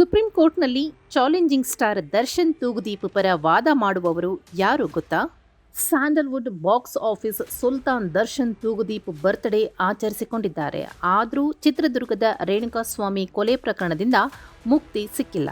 Supreme ಕೋರ್ಟ್ನಲ್ಲಿ challenging star Darshan Thoogudeep ಪರ ವಾದ ಮಾಡುವವರು ಯಾರು ಗೊತ್ತಾ? ಸ್ಯಾಂಡಲ್ವುಡ್ ಬಾಕ್ಸ್ ಆಫೀಸ್ ಸುಲ್ತಾನ್ ದರ್ಶನ್ ತೂಗುದೀಪ್ ಬರ್ತ್ಡೇ ಆಚರಿಸಿಕೊಂಡಿದ್ದಾರೆ. ಆದರೂ ಚಿತ್ರದುರ್ಗದ ರೇಣುಕಾಸ್ವಾಮಿ ಕೊಲೆ ಪ್ರಕರಣದಿಂದ ಮುಕ್ತಿ ಸಿಕ್ಕಿಲ್ಲ.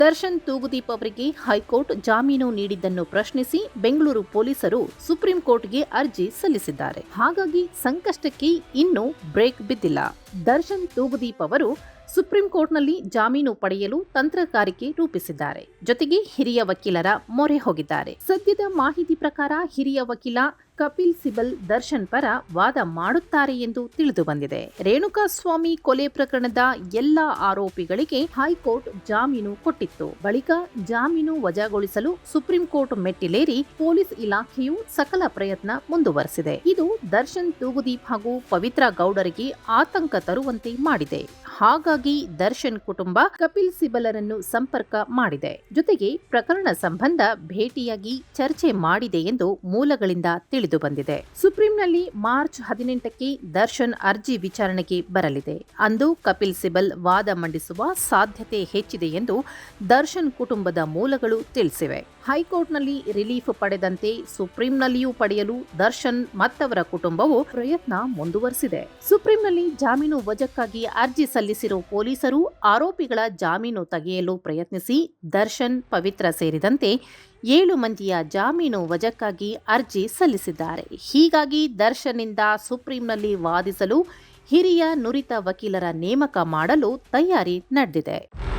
ದರ್ಶನ್ ತೂಗುದೀಪ್ ಅವರಿಗೆ ಹೈಕೋರ್ಟ್ ಜಾಮೀನು ನೀಡಿದ್ದನ್ನು ಪ್ರಶ್ನಿಸಿ ಬೆಂಗಳೂರು ಪೊಲೀಸರು ಸುಪ್ರೀಂ ಕೋರ್ಟ್ಗೆ ಅರ್ಜಿ ಸಲ್ಲಿಸಿದ್ದಾರೆ. ಹಾಗಾಗಿ ಸಂಕಷ್ಟಕ್ಕೆ ಇನ್ನೂ ಬ್ರೇಕ್ ಬಿದ್ದಿಲ್ಲ. ದರ್ಶನ್ ತೂಗುದೀಪ್ ಅವರು ಸುಪ್ರೀಂ ಕೋರ್ಟ್ನಲ್ಲಿ ಜಾಮೀನು ಪಡೆಯಲು ತಂತ್ರಗಾರಿಕೆ ರೂಪಿಸಿದ್ದಾರೆ. ಜೊತೆಗೆ ಹಿರಿಯ ವಕೀಲರ ಮೊರೆ ಹೋಗಿದ್ದಾರೆ. ಸದ್ಯದ ಮಾಹಿತಿ ಪ್ರಕಾರ ಹಿರಿಯ ವಕೀಲ ಕಪಿಲ್ ಸಿಬಲ್ ದರ್ಶನ್ ಪರ ವಾದ ಮಾಡುತ್ತಾರೆ ಎಂದು ತಿಳಿದು ಬಂದಿದೆ. ರೇಣುಕಾಸ್ವಾಮಿ ಕೊಲೆ ಪ್ರಕರಣದ ಎಲ್ಲ ಆರೋಪಿಗಳಿಗೆ ಹೈಕೋರ್ಟ್ ಜಾಮೀನು ಕೊಟ್ಟಿತ್ತು. ಬಳಿಕ ಜಾಮೀನು ವಜಾಗೊಳಿಸಲು ಸುಪ್ರೀಂ ಕೋರ್ಟ್ ಮೆಟ್ಟಿಲೇರಿ ಪೊಲೀಸ್ ಇಲಾಖೆಯು ಸಕಲ ಪ್ರಯತ್ನ ಮುಂದುವರೆಸಿದೆ. ಇದು ದರ್ಶನ್ ತೂಗುದೀಪ್ ಹಾಗೂ ಪವಿತ್ರ ಗೌಡರಿಗೆ ಆತಂಕ ತರುವಂತೆ ಮಾಡಿದೆ. ಹಾಗಾಗಿ ದರ್ಶನ್ ಕುಟುಂಬ ಕಪಿಲ್ ಸಿಬಲರನ್ನು ಸಂಪರ್ಕ ಮಾಡಿದೆ. ಜೊತೆಗೆ ಪ್ರಕರಣ ಸಂಬಂಧ ಭೇಟಿಯಾಗಿ ಚರ್ಚೆ ಮಾಡಿದೆ ಎಂದು ಮೂಲಗಳಿಂದ ತಿಳಿದು ಬಂದಿದೆ. ಸುಪ್ರೀಂನಲ್ಲಿ ಮಾರ್ಚ್ ಹದಿನೆಂಟಕ್ಕೆ ದರ್ಶನ್ ಅರ್ಜಿ ವಿಚಾರಣೆಗೆ ಬರಲಿದೆ. ಅಂದು ಕಪಿಲ್ ಸಿಬಲ್ ವಾದ ಮಂಡಿಸುವ ಸಾಧ್ಯತೆ ಹೆಚ್ಚಿದೆ ಎಂದು ದರ್ಶನ್ ಕುಟುಂಬದ ಮೂಲಗಳು ತಿಳಿಸಿವೆ. ಹೈಕೋರ್ಟ್ನಲ್ಲಿ ರಿಲೀಫ್ ಪಡೆದಂತೆ ಸುಪ್ರೀಂನಲ್ಲಿಯೂ ಪಡೆಯಲು ದರ್ಶನ್ ಮತ್ತವರ ಕುಟುಂಬವು ಪ್ರಯತ್ನ ಮುಂದುವರೆಸಿದೆ. ಸುಪ್ರೀಂನಲ್ಲಿ ಜಾಮೀನು ವಜಕ್ಕಾಗಿ ಅರ್ಜಿ ಸಲ್ಲಿಸಿರುವ ಪೊಲೀಸರು ಆರೋಪಿಗಳ ಜಾಮೀನು ತೆಗೆಯಲು ಪ್ರಯತ್ನಿಸಿ ದರ್ಶನ್, ಪವಿತ್ರ ಸೇರಿದಂತೆ ಏಳು ಮಂದಿಯ ಜಾಮೀನು ವಜಕ್ಕಾಗಿ ಅರ್ಜಿ ಸಲ್ಲಿಸಿದ್ದಾರೆ. ಹೀಗಾಗಿ ದರ್ಶನ್ನಿಂದ ಸುಪ್ರೀಂನಲ್ಲಿ ವಾದಿಸಲು ಹಿರಿಯ ನುರಿತ ವಕೀಲರ ನೇಮಕ ಮಾಡಲು ತಯಾರಿ ನಡೆದಿದೆ.